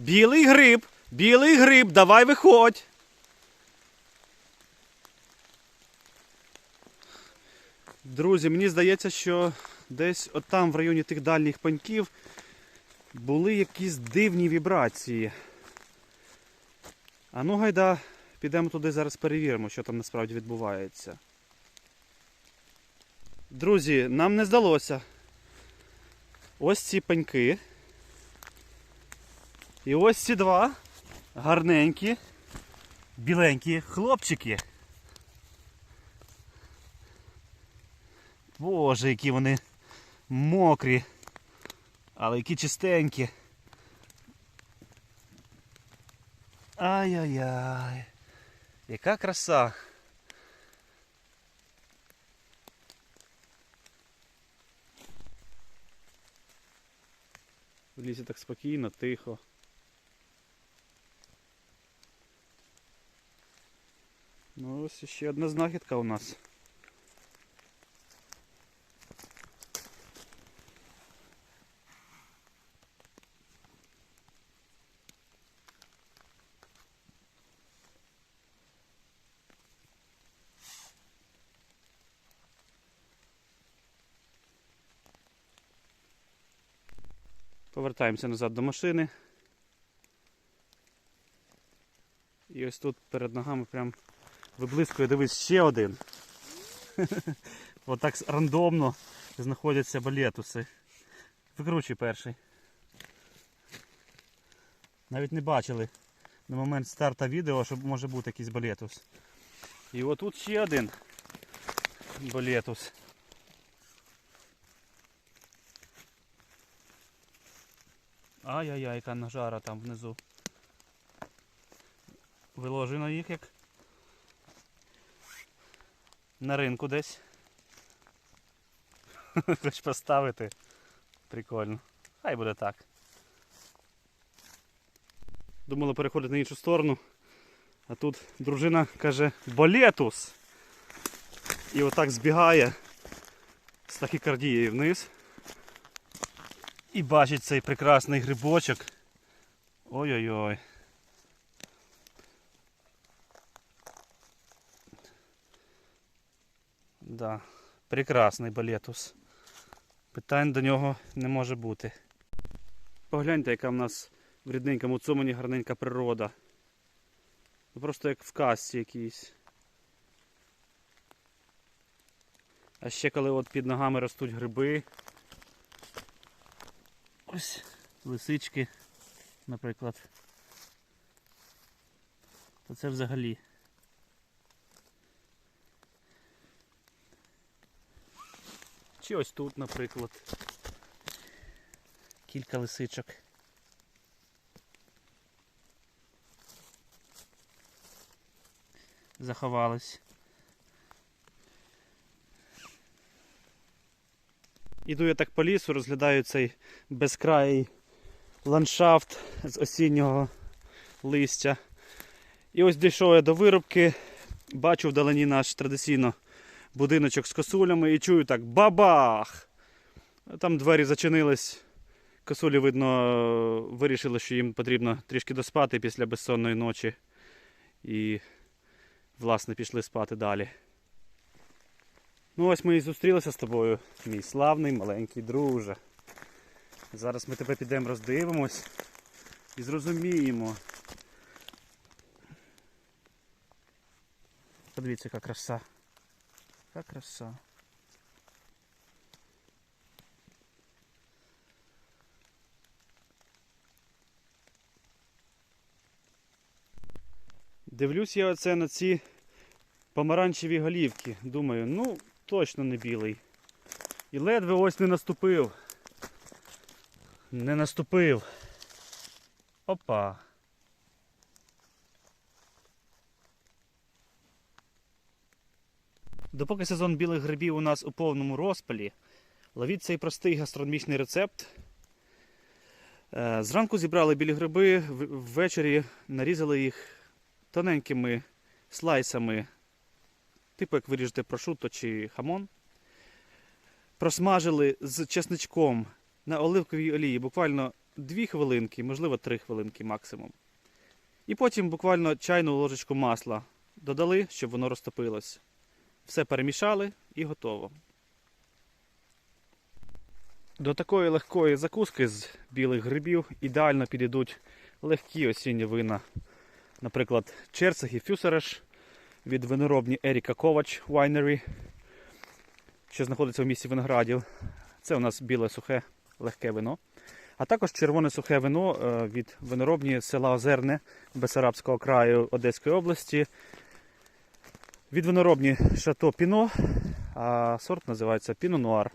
Білий гриб, білий гриб, давай виходь. Друзі, мені здається, що десь отам в районі тих дальніх пеньків були якісь дивні вібрації. А ну гайда, підемо туди зараз перевіримо, що там насправді відбувається. Друзі, нам не здалося. Ось ці пеньки. І ось ці два гарненькі, біленькі хлопчики. Боже, які вони мокрі, але які чистенькі. Ай-яй-яй. Яка краса. В лісі так спокійно, тихо. Ну ось ще одна знахідка у нас. Повертаємося назад до машини. І ось тут перед ногами прям виблискує, дивись, ще один. Отак рандомно знаходяться балетуси. Викручуй перший. Навіть не бачили на момент старта відео, що може бути якийсь балетус. І отут ще один балетус. Ай-яй-яй, яка нажара там внизу. Виложено їх як на ринку десь. Хоч поставити. Прикольно. Хай буде так. Думала переходити на іншу сторону. А тут дружина каже Болетус! І отак збігає з тахікардією вниз. І бачить цей прекрасний грибочок. Ой-ой-ой. Да, прекрасний балетус. Питань до нього не може бути. Погляньте, яка в нас в рідненькому цумані гарненька природа. Ну, Просто як в казці якійсь. А ще коли от під ногами ростуть гриби. Ось лисички, наприклад. То це взагалі. Чи ось тут, наприклад. Кілька лисичок. Заховались. Іду я так по лісу, розглядаю цей безкраїй ландшафт з осіннього листя. І ось дійшов я до вирубки, бачу вдалині наш традиційно будиночок з косулями і чую так бабах! Там двері зачинились. Косулі, видно, вирішили, що їм потрібно трішки доспати після безсонної ночі. І, власне, пішли спати далі. Ну ось ми і зустрілися з тобою, мій славний маленький друже. Зараз ми тебе підемо роздивимось і зрозуміємо. Подивіться, яка краса. Яка краса. Дивлюсь я оце на ці помаранчеві голівки. Думаю, ну точно не білий. І ледве ось не наступив. Не наступив. Опа. Допоки сезон білих грибів у нас у повному розпалі, ловіть цей простий гастрономічний рецепт. Е, Зранку зібрали білі гриби, ввечері нарізали їх тоненькими слайсами, типу як виріжете прошутто чи хамон. Просмажили з чесничком на оливковій олії буквально 2 хвилинки, можливо 3 хвилинки максимум. І потім буквально чайну ложечку масла додали, щоб воно розтопилось. Все перемішали і готово. До такої легкої закуски з білих грибів ідеально підійдуть легкі осінні вина. Наприклад, Черцег і Фюсереш від виноробні Еріка Ковач Winery, що знаходиться в місті Виноградів. Це у нас біле сухе легке вино. А також червоне сухе вино е, від виноробні села Озерне Бесарабського краю Одеської області. Від виноробні Шато Піно, а сорт називається Піно Нуар.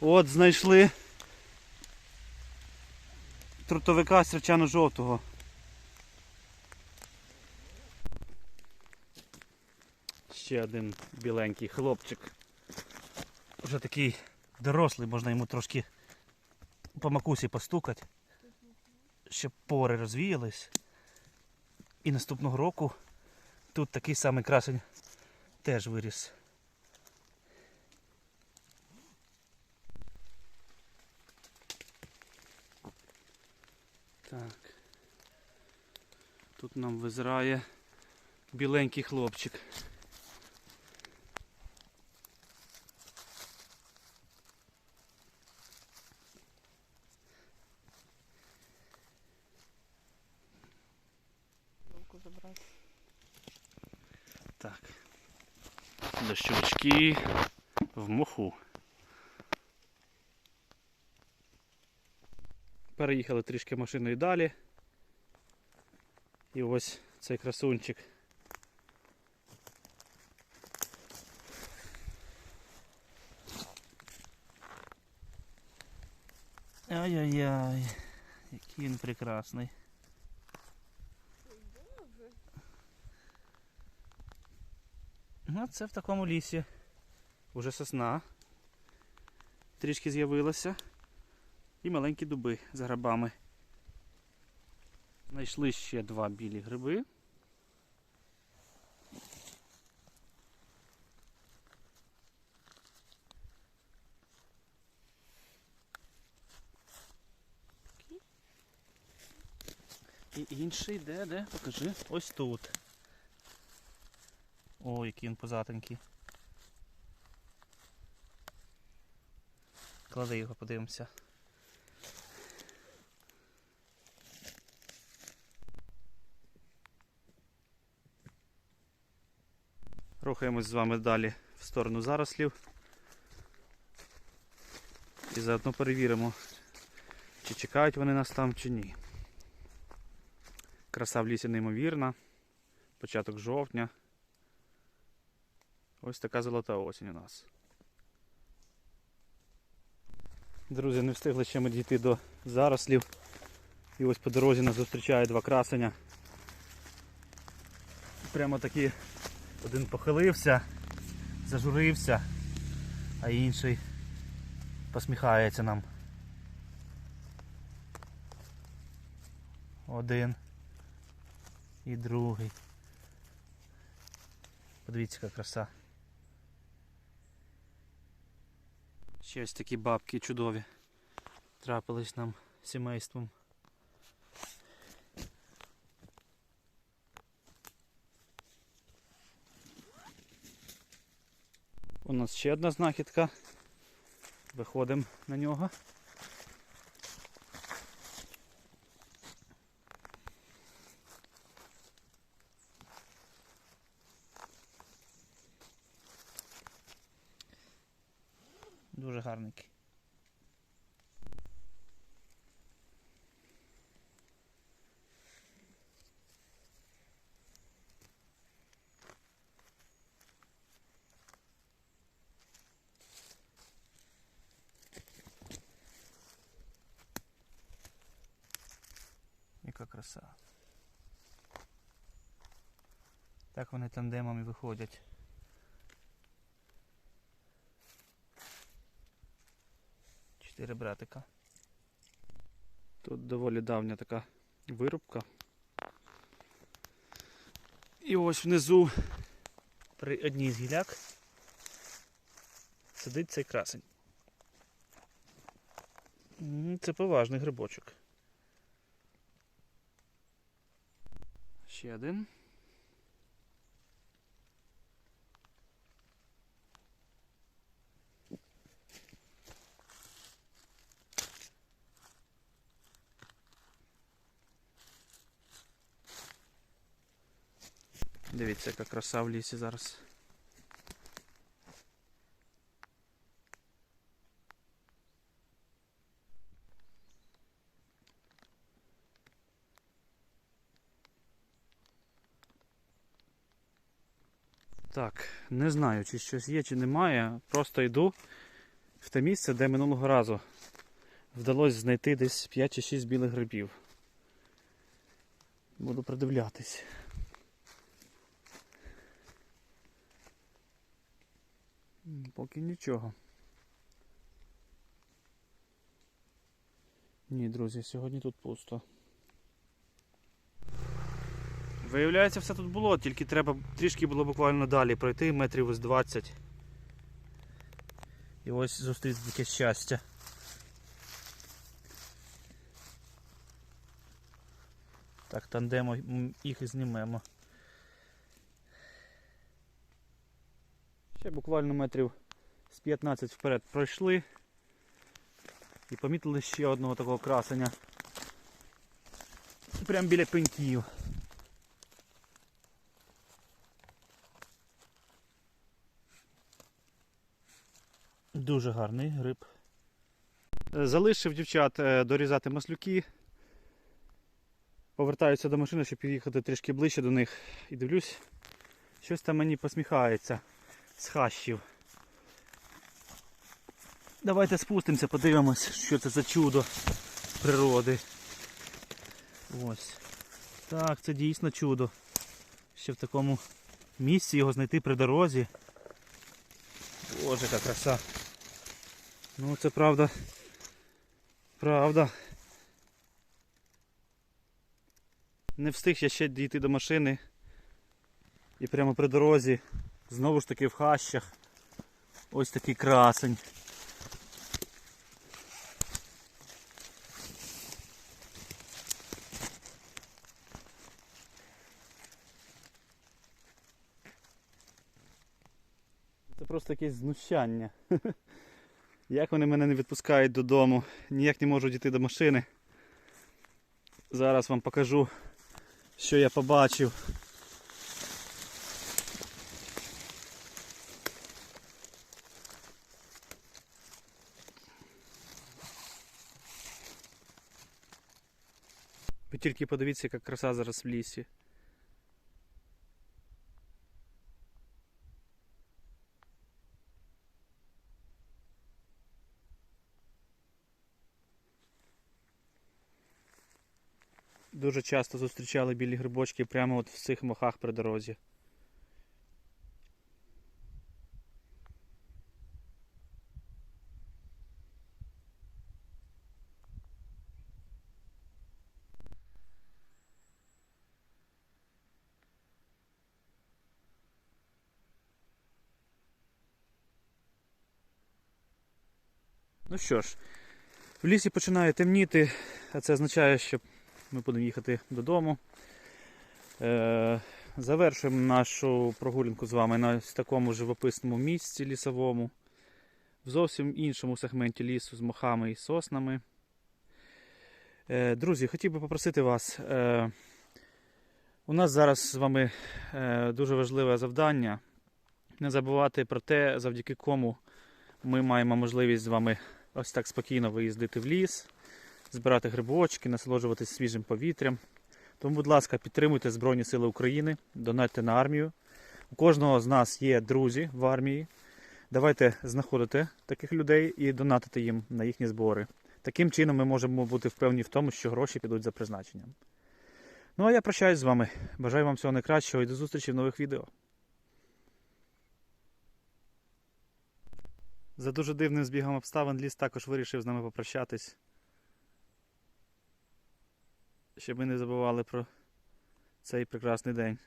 От знайшли трутовика сірчано-жовтого. Ще один біленький хлопчик. Вже такий дорослий, можна йому трошки по макусі постукати, щоб пори розвіялись. І наступного року тут такий самий красень теж виріс. Так. Тут нам визирає біленький хлопчик. Дощовички в моху. Переїхали трішки машиною далі. І ось цей красунчик. Ай-яй-яй, який він прекрасний. Це в такому лісі. Уже сосна. Трішки з'явилася. І маленькі дуби з грибами. Знайшли ще два білі гриби. І інший де, де? Покажи. Ось тут. Ой, який він позатенький. Клади його, подивимося. Рухаємось з вами далі в сторону зарослів. І заодно перевіримо, чи чекають вони нас там, чи ні. Краса в лісі неймовірна. Початок жовтня. Ось така золота осінь у нас. Друзі, не встигли ще ми дійти до зарослів. І ось по дорозі нас зустрічає два красення. Прямо такі один похилився, зажурився, а інший посміхається нам. Один і другий. Подивіться, яка краса. Ще ось такі бабки чудові. Трапились нам сімейством. У нас ще одна знахідка. Виходимо на нього. Дуже гарненький. Яка краса. Так вони тандемами виходять. Чотири братика. Тут доволі давня така вирубка. І ось внизу при одній з гіляк сидить цей красень. Це поважний грибочок. Ще один. Дивіться, яка краса в лісі зараз. Так, не знаю, чи щось є, чи немає. Просто йду в те місце, де минулого разу вдалося знайти десь 5 чи 6 білих грибів. Буду придивлятись. Поки нічого. Ні, друзі, сьогодні тут пусто. Виявляється, все тут було, тільки треба трішки було буквально далі пройти, метрів із 20. І ось зустріти таке щастя. Так, тандемо їх і знімемо. Буквально метрів з 15 вперед пройшли і помітили ще одного такого красення. Прямо біля пеньків. Дуже гарний гриб. Залишив дівчат е, дорізати маслюки. Повертаюся до машини, щоб під'їхати трішки ближче до них. І дивлюсь, щось там мені посміхається з хащів. Давайте спустимося, подивимось, що це за чудо природи. Ось. Так, це дійсно чудо. Ще в такому місці його знайти при дорозі. Боже, яка краса. Ну це правда. Правда. Не встиг я ще дійти до машини. І прямо при дорозі, знову ж таки в хащах. Ось такий красень. Це просто якесь знущання. Як вони мене не відпускають додому, ніяк не можу дійти до машини. Зараз вам покажу, що я побачив. Ви тільки подивіться, яка краса зараз в лісі. Дуже часто зустрічали білі грибочки прямо от в цих мохах при дорозі. Ну що ж, в лісі починає темніти, а це означає, що ми будемо їхати додому. Е, завершуємо нашу прогулянку з вами на такому живописному місці лісовому, в зовсім іншому сегменті лісу з мохами і соснами. Е, друзі, хотів би попросити вас. Е, у нас зараз з вами е, дуже важливе завдання. Не забувати про те, завдяки кому ми маємо можливість з вами ось так спокійно виїздити в ліс, збирати грибочки, насолоджуватись свіжим повітрям. Тому, будь ласка, підтримуйте Збройні Сили України, донатьте на армію. У кожного з нас є друзі в армії. Давайте знаходити таких людей і донатити їм на їхні збори. Таким чином ми можемо бути впевнені в тому, що гроші підуть за призначенням. Ну а я прощаюсь з вами. Бажаю вам всього найкращого і до зустрічі в нових відео. За дуже дивним збігом обставин ліс також вирішив з нами попрощатись. Щоб ми не забували про цей прекрасний день.